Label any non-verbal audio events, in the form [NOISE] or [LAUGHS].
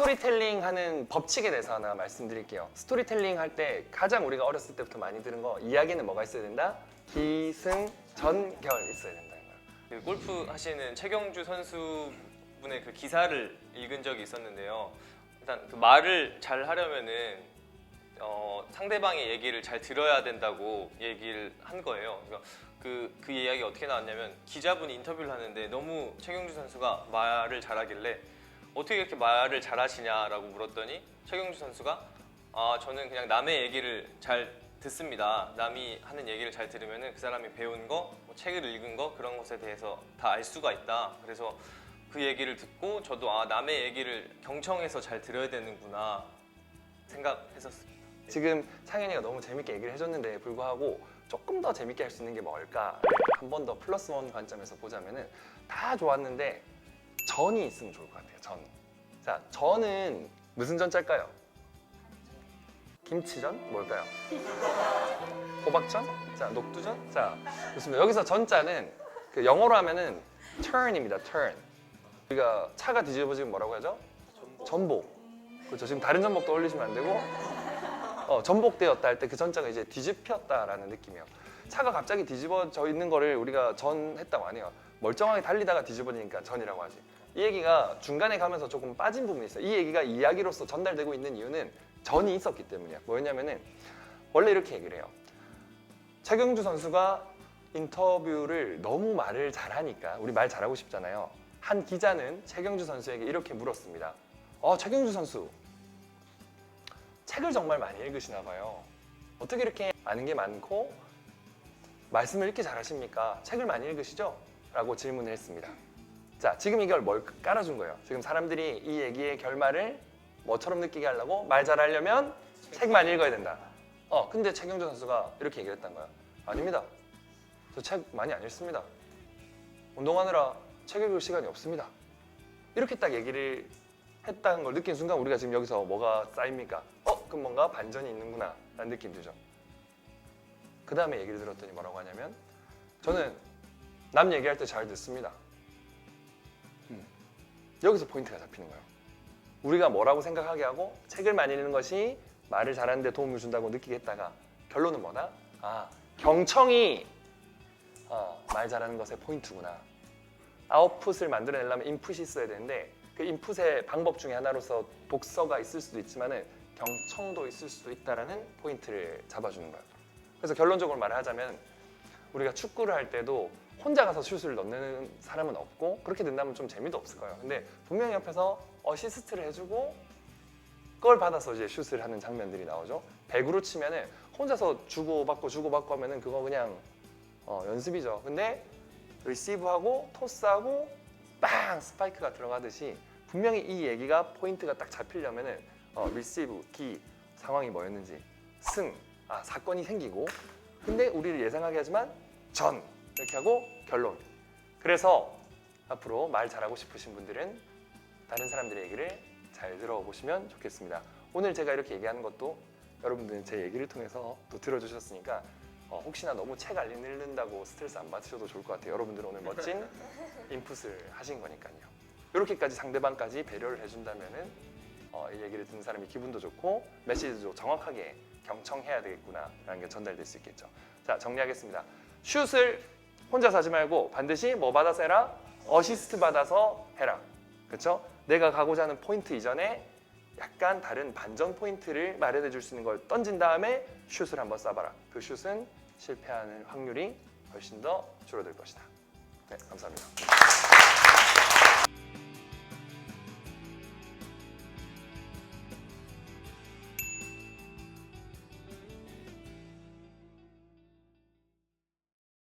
스토리텔링 하는 법칙에 대해서 하나 말씀드릴게요. 스토리텔링 할 때 가장 우리가 어렸을 때부터 많이 들은 거 이야기는 뭐가 있어야 된다? 기승 전결 있어야 된다는 거예요. 그 골프 하시는 최경주 선수분의 그 기사를 읽은 적이 있었는데요. 일단 그 말을 잘 하려면은 어, 상대방의 얘기를 잘 들어야 된다고 얘기를 한 거예요. 그러니까 그, 그 이야기 어떻게 나왔냐면 기자분이 인터뷰를 하는데 너무 최경주 선수가 말을 잘하길래 어떻게 이렇게 말을 잘하시냐라고 물었더니 최경주 선수가 아 저는 그냥 남의 얘기를 잘 듣습니다. 남이 하는 얘기를 잘 들으면은 그 사람이 배운 거, 뭐 책을 읽은 거 그런 것에 대해서 다 알 수가 있다. 그래서 그 얘기를 듣고 저도 아 남의 얘기를 경청해서 잘 들어야 되는구나 생각했었습니다. 지금 창현이가 너무 재밌게 얘기를 해줬는데 불구하고 조금 더 재밌게 할 수 있는 게 뭘까? 한 번 더 플러스 원 관점에서 보자면은 다 좋았는데 전이 있으면 좋을 것 같아요. 전. 자, 전은 무슨 전 짤까요? 김치전? 뭘까요? 호박전? 자, 녹두전? 자, 좋습니다. 여기서 전자는 그 영어로 하면은 turn입니다. turn. 우리가 차가 뒤집어지면 뭐라고 하죠? 전복. 그렇죠. 지금 다른 전복도 올리시면 안 되고 어, 전복되었다 할 때 그 전자가 이제 뒤집혔다라는 느낌이에요. 차가 갑자기 뒤집어져 있는 거를 우리가 전했다고 안 해요. 멀쩡하게 달리다가 뒤집어지니까 전이라고 하지. 이 얘기가 중간에 가면서 조금 빠진 부분이 있어요. 이 얘기가 이야기로서 전달되고 있는 이유는 전이 있었기 때문이야. 뭐였냐면은 원래 이렇게 얘기를 해요. 최경주 선수가 인터뷰를 너무 말을 잘하니까 우리 말 잘하고 싶잖아요. 한 기자는 최경주 선수에게 이렇게 물었습니다. 어, 최경주 선수 책을 정말 많이 읽으시나 봐요. 어떻게 이렇게 아는 게 많고 말씀을 이렇게 잘하십니까? 책을 많이 읽으시죠? 라고 질문을 했습니다. 자, 지금 이걸 뭘 깔아준 거예요. 지금 사람들이 이 얘기의 결말을 뭐처럼 느끼게 하려고 말 잘하려면 책 많이 읽어야 된다. 어, 근데 최경주 선수가 이렇게 얘기를 했단 거야. 아닙니다. 저 책 많이 안 읽습니다. 운동하느라 책 읽을 시간이 없습니다. 이렇게 딱 얘기를 했다는 걸 느낀 순간 우리가 지금 여기서 뭐가 쌓입니까? 어? 그럼 뭔가 반전이 있는구나 라는 느낌 들죠. 그 다음에 얘기를 들었더니 뭐라고 하냐면 저는 남 얘기할 때 잘 듣습니다. 음. 여기서 포인트가 잡히는 거예요. 우리가 뭐라고 생각하게 하고 책을 많이 읽는 것이 말을 잘하는 데 도움을 준다고 느끼게 했다가 결론은 뭐다? 아 경청이 어, 말 잘하는 것의 포인트구나. 아웃풋을 만들어내려면 인풋이 있어야 되는데 그 인풋의 방법 중에 하나로서 독서가 있을 수도 있지만은 경청도 있을 수도 있다라는 포인트를 잡아주는 거예요. 그래서 결론적으로 말하자면 우리가 축구를 할 때도 혼자 가서 슛을 넣는 사람은 없고 그렇게 된다면 좀 재미도 없을 거예요. 근데 분명히 옆에서 어시스트를 해주고 그걸 받아서 이제 슛을 하는 장면들이 나오죠. 배구로 치면은 혼자서 주고받고 주고받고 하면은 그거 그냥 어, 연습이죠. 근데 리시브하고 토스하고 빵 스파이크가 들어가듯이 분명히 이 얘기가 포인트가 딱 잡히려면은 어, 리시브 기 상황이 뭐였는지 승 아 사건이 생기고 근데 우리를 예상하게 하지만 전 이렇게 하고 결론. 그래서 앞으로 말 잘하고 싶으신 분들은 다른 사람들의 얘기를 잘 들어보시면 좋겠습니다. 오늘 제가 이렇게 얘기하는 것도 여러분들은 제 얘기를 통해서 또 들어주셨으니까 어, 혹시나 너무 책안 읽는다고 스트레스 안 받으셔도 좋을 것 같아요. 여러분들은 오늘 멋진 [LAUGHS] 인풋을 하신 거니까요. 이렇게까지 상대방까지 배려를 해준다면은 어, 이 얘기를 듣는 사람이 기분도 좋고 메시지도 정확하게 경청해야 되겠구나라는 게 전달될 수 있겠죠. 자 정리하겠습니다. 슛을 혼자서 하지 말고 반드시 뭐 받아서 해라? 어시스트 받아서 해라. 그렇죠? 내가 가고자 하는 포인트 이전에 약간 다른 반전 포인트를 마련해 줄 수 있는 걸 던진 다음에 슛을 한번 쏴봐라. 그 슛은 실패하는 확률이 훨씬 더 줄어들 것이다. 네, 감사합니다.